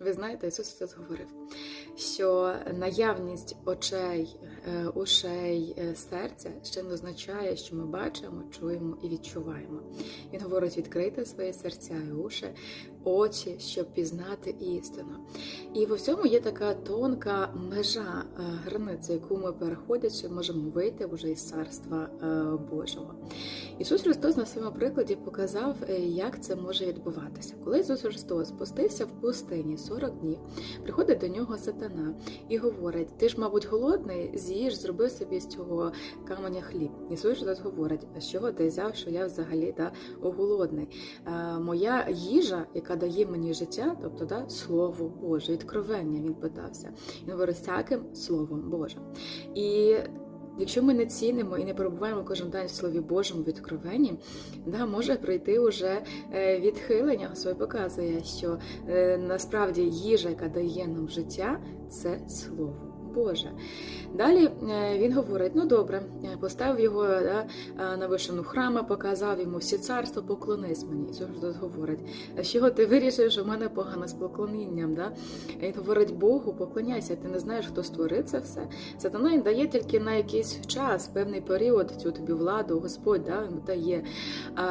Ви знаєте, Ісус тут говорив, що наявність очей, е, ушей, е, серця ще не означає, що ми бачимо, чуємо і відчуваємо. Він говорить відкрити своє серця і уші, очі, щоб пізнати істину. І в всьому є така тонка межа, е, границя, яку ми переходячи, можемо вийти вже із царства е, Божого. Ісус Христос на своєму прикладі показав, е, як це може відбуватися. Коли Ісус Христос спустився в пустині 40 днів, приходить до нього сатана і говорить: Ти ж, мабуть, голодний, з'їж, зроби собі з цього каменя хліб. Ісус Христос говорить, а з чого ти взяв, що я взагалі да, голодний? Е, Моя їжа, яка дає мені життя, тобто да, Слово Боже, відкровення він питався. Він говорить всяким Словом Божим. І Якщо ми не цінимо і не перебуваємо кожен день в Слові Божому відкровенні, да, може прийти уже е, відхилення. Господь показує, що е, насправді їжа, яка дає нам життя, це Слово Боже. Далі е, він говорить: ну добре, е, поставив його да, е, на вишину храма, показав йому всі царство, поклонись мені. Ісус Христос говорить, а чого ти вирішив, що в мене погано з поклонінням? Да? Він говорить Богу, поклоняйся, ти не знаєш, хто створив це все. Сатана він дає тільки на якийсь час, певний період цю тобі владу, Господь да, дає. А,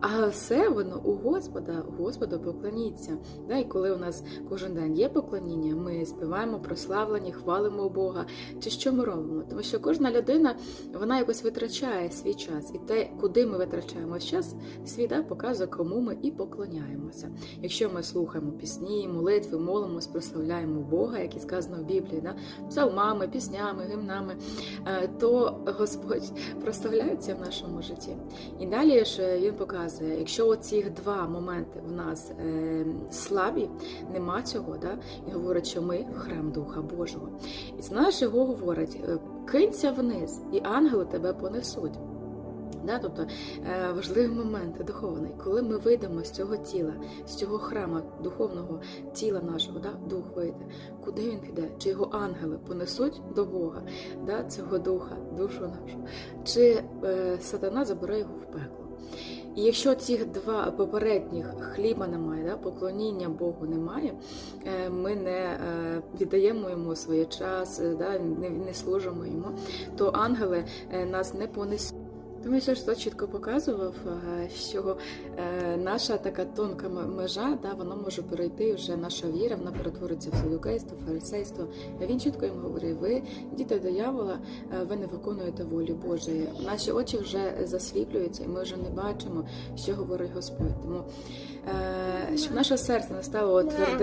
а все воно у Господа, у Господа поклоніться. Да, і коли у нас кожен день є поклоніння, ми співаємо прославлені, хвалимо Бога. Чи що ми робимо? Тому що кожна людина вона якось витрачає свій час, і те, куди ми витрачаємо час, свій да, показує, кому ми і поклоняємося. Якщо ми слухаємо пісні, молитви, молимось, прославляємо Бога, як і сказано в Біблії, да, псалмами, піснями, гімнами, е, то Господь прославляється в нашому житті. І далі ж він показує, якщо оці два моменти в нас е, слабі, нема цього, да, і говорить, що ми храм Духа Божого. І знаєш, його говорить: е, кинься вниз, і ангели тебе понесуть. Да, тобто е, важливий момент духовний, коли ми вийдемо з цього тіла, з цього храму духовного тіла нашого, да, дух вийде, куди він піде? Чи його ангели понесуть до Бога, да, цього духа, душу нашу, чи е, сатана забере його в пекло? І якщо цих два попередніх хліба немає, да, поклоніння Богу немає, е, ми не е, віддаємо йому своє час, е, да, не, служимо йому, то ангели нас не понесуть. Тому Ісус Христос чітко показував, е, що е, наша така тонка межа, да, вона може перейти вже наша віра, вона перетвориться в садукейство, фарисейство. Він чітко їм говорив: ви діти диявола, е, ви не виконуєте волі Божої. Наші очі вже засліплюються, і ми вже не бачимо, що говорить Господь. Тому щоб наше серце не стало твердим.